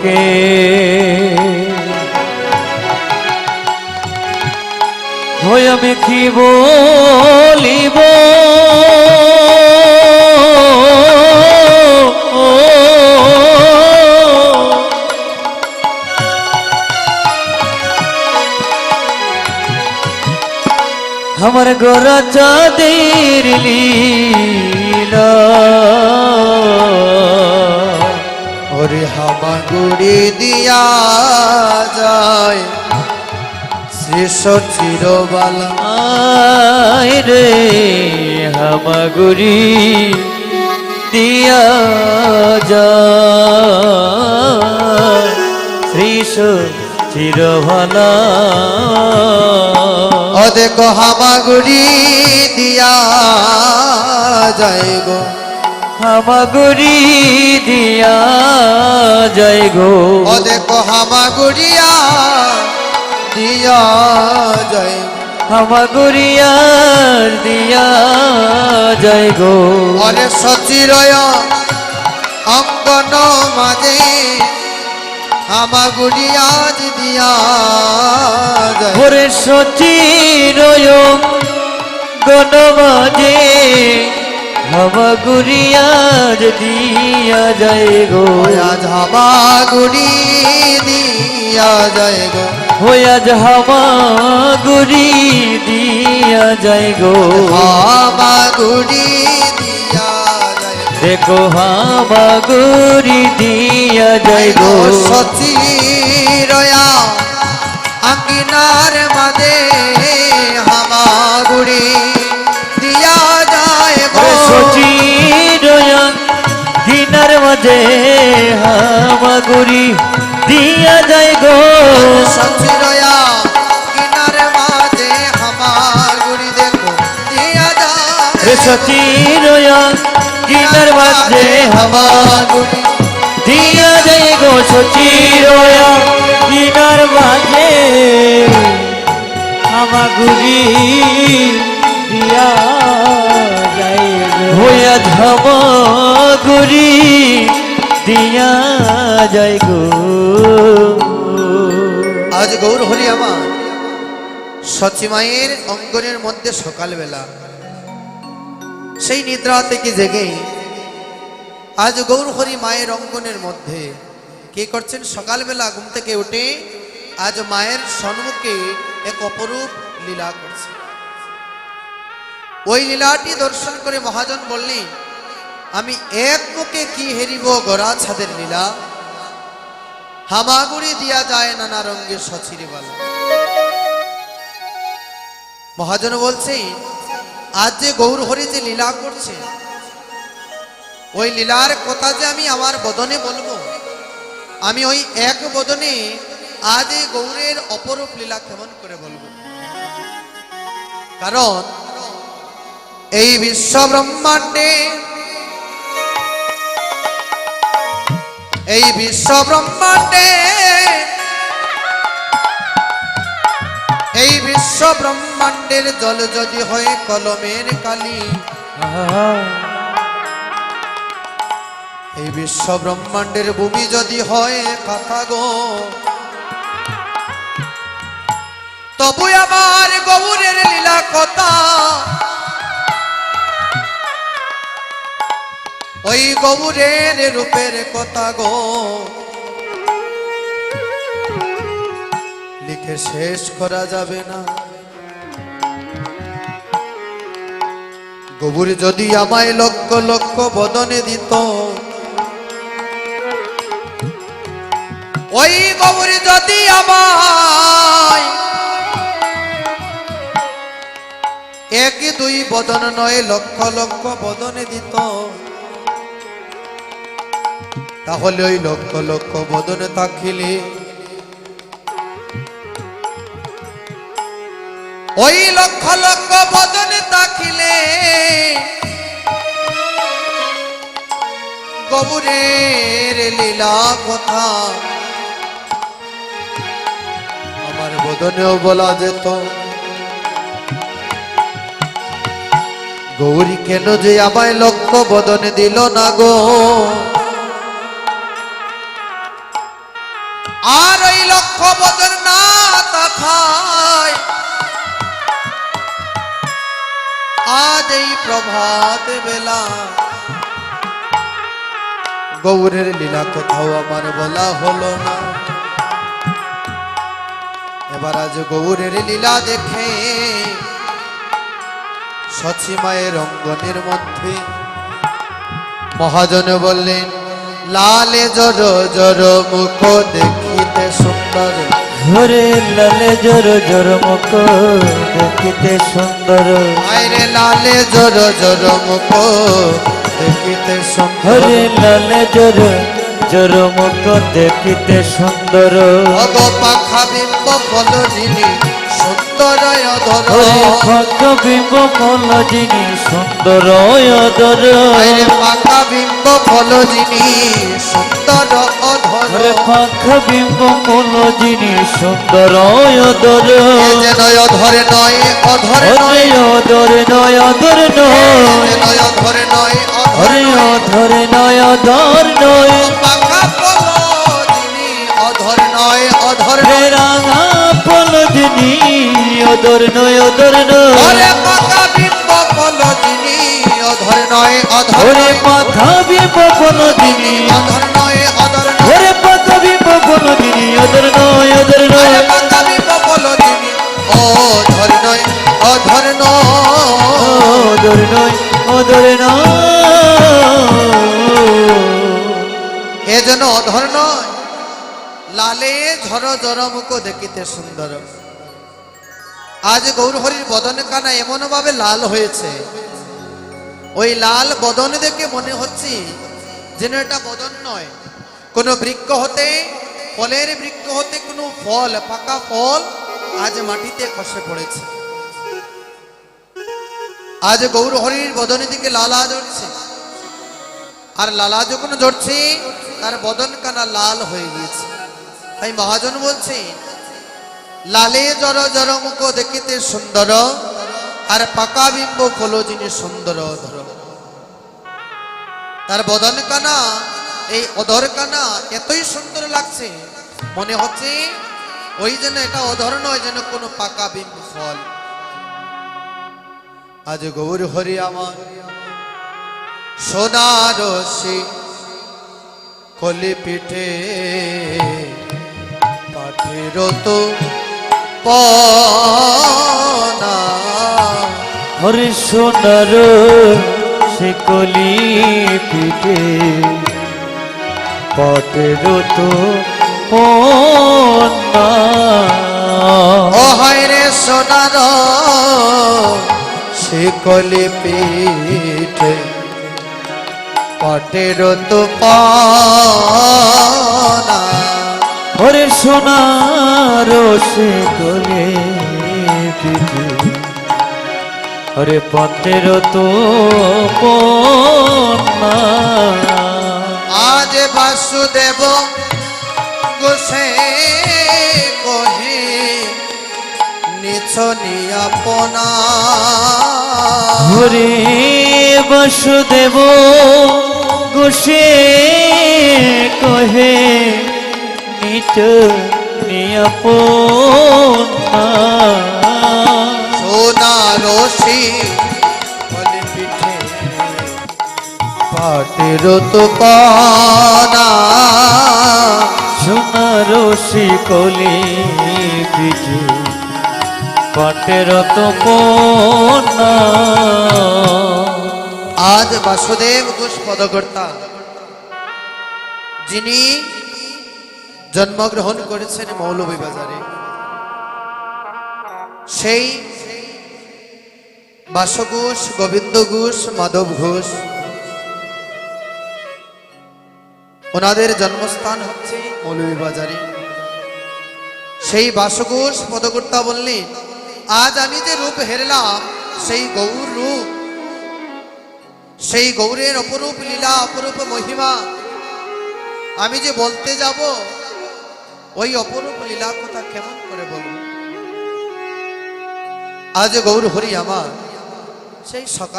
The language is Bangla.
লোকে আমি কি বলিব? আমার গোরা চাঁদের লীলা। ওরে হামাগুড়ি দিয়া যায়। শ্রেষ্ঠ চিরবালা আয় রে হামাগুড়ি দিয়া যা শ্রীশ চিরভালা দেখো হামাগুড়ি দিয়া যায় গো। হামাগুড়ি দিয়া যাই গো। ও দেখো হামাগুড়িয়া দিয়া যায়। হামাগুড়িয়ার দিয়া যাই গো। অরে সচিরয় অঙ্গন মাঝে হামাগুড়িয়া দিয়া যায়। ভোরে সচিরয়ং গণমাঝে হামাগুড়িয়ার দিয়া যাই গো। আজ হামাগুড়ি দিয়া যায় গো। হইয়াজ হামাগুড়ি দিয়া যাই গো। হামাগুড়ি দিয়া যায় গো। দেখো হামাগুড়ি দিয়া যাই গো। সচিরয়া আঙ্গিনার মাঝে হামাগুড়ি দিয়া যাই গো। সচিরয়া কিনার মাঝে হামাগুড়ি দেখো দিয়া যায়। সচিরয়ং দিনার মাঝে হামাগুড়ি দিয়া যাই গো সচিরয়ং দিনার মাঝে হামাগুড়ি দিয়া গো। হইয়া ধামাগুড়ি দিয়া যাই গো। আজ গৌর হরি আমার। সচিমায়ের অঙ্গনের মধ্যে সকালবেলা। সেই নিদ্রা থেকে জেগে? আজ গৌর হরি মায়ের অঙ্গনের মধ্যে। কে করছেন? সকালবেলা ঘুম থেকে উঠে আজ মায়ের সম্মুখে এক অপরূপ লীলা করছে। ওই লীলাটি দর্শন করে মহাজন বললেন, আমি এক মুখে কি হেরিব গড়া ছাদের লীলা? হামাগুড়ি দিয়া যায় নানা রঙ্গের রঙের সচিরিবালা মহাজন বলছে, আজ যে গৌর হরি যে লীলা করছে, ওই লীলার কথা যে আমি আমার বদনে বলব, আমি ওই এক বদনে আজ এই গৌরের অপরূপ লীলা কেমন করে বলব? কারণ এই বিশ্ব ব্রহ্মাণ্ডে এই বিশ্ব ব্রহ্মাণ্ডে। এই বিশ্ব ব্রহ্মাণ্ডের জল যদি হয় কলমের কালি। এই বিশ্ব ব্রহ্মাণ্ডের ভূমি যদি হয় কথা গো তবু আমার গৌরের লীলা কথা। ওই গৌরের রূপের কথা গো। লিখে শেষ করা যাবে না। গবুর যদি আমায় লক্ষ লক্ষ বদনে দিত, ওই গবুর যদি আমায় এক দুই বদন নয়, লক্ষ লক্ষ বদনে দিত। তাহলে ওই লক্ষ লক্ষ বদনে থাকিলে ওই লক্ষ লক্ষ বদনে তাকিলে গবুরের লীলা কথা। আমার বদনেও বলা যেত, গৌরী কেন যে আমায় লক্ষ বদনে দিল না গো? আর ওই লক্ষ বদর না তাথায় আজ এই প্রভাত বেলা গৌরের লীলা কোথাও আমার বলা হলো না। এবার আজ গৌরের লীলা দেখে সচিমায়ের অঙ্গনের মধ্যে মহাজন বললেন, লালে জর জর মুখ দেখিতে সুন্দর হরে লালে জোর জোর মুখ দেখিতে সুন্দর আইরে লালে জর জর মুখ দেখিতে সুন্দর হরে লালে জোর জোর মুখ দেখিতে সুন্দর অগ পাখা বিম্ব ফল যিনি সুন্দর অধর। হরে ভক্ত বিম্ব মল যিনি সুন্দর অদর আইরে পাখা বিম্ব ফল যিনি সুন্দর অধর। পাখ বিম্ব মল যিনি সুন্দর অদর এ যেন অধরে নয় অধরে নয়। অদর নয় অদর এ নয় অধরে নয়। অধরে নয় অধর নয় নয়। বিম্ব অধরে নয় অধরে নয়। মাথা বিম্ব পল অধর নয় অধর নয়। পাতা বিম্ব পল যিনি নয় নয়। ওরে বিম্ব নয় অধরে নয়। অধর নয় লালে ঝর জর মুখ দেখিতে সুন্দর। আজ গৌরহরির বদন কানা এমন ভাবে লাল হয়েছে। ওই লাল বদন দেখে মনে হচ্ছে যেন এটা বদন নয়। কোনো বৃক্ষ হতে, ফলের বৃক্ষ হতে কোনো ফল, পাকা ফল আজ মাটিতে খসে পড়েছে। আজ গৌরহরির বদনের দিকে লালা জ্বলছে। আর লালা যখন জ্বরছে তার বদন কানা লাল হয়ে গিয়েছে। তাই মহাজন বলছে লালে জর জর মুখ দেখিতে সুন্দর, আর পাকা বিম্ব ফল যিনি সুন্দর ধর। তার বদন কানা, এই অধর কানা এতই সুন্দর লাগছে, মনে হচ্ছে ওই যেন এটা অধর নয়, যেন কোনো পাকা বিম্ব ফল। আজ গৌর হরি আমার সোনার কলি পিঠে পাঠের তো পনা হরে সোনার সে কলি পিঠে। পটের তো ও হয় রে সোনার সে কলি পিঠে। পাটের তো পনা হরে সোনার সে কলি হরে পটের তো আজ বাসুদেব গোসে কহে নিছনি আপনা হরে বসুদেব গোসে কহে নিচ নিয়পনা সোনা রসি বলে পিঠে পাটের তো পানা সোনার শিকলি পিঠে পাটের তো পনা আজ বাসুদেব ঘোষ পদকর্তা যিনি জন্মগ্রহণ করেছেন মৌলভীবাজারে সেই বাসঘোষ গোবিন্দ ঘোষ মাধব ঘোষ ওনাদের জন্মস্থান হচ্ছে মৌলভীবাজারে সেই বাসঘোষ পদকর্তা বললেন, আজ আমি যে রূপ হেরলাম, সেই গৌর রূপ, সেই গৌরের অপরূপ লীলা, অপরূপ মহিমা, আমি যে বলতে যাব ওই অপরূপ লীলা কথা কেমন করে বলব আজ গৌর হরি আমার সেই সকাল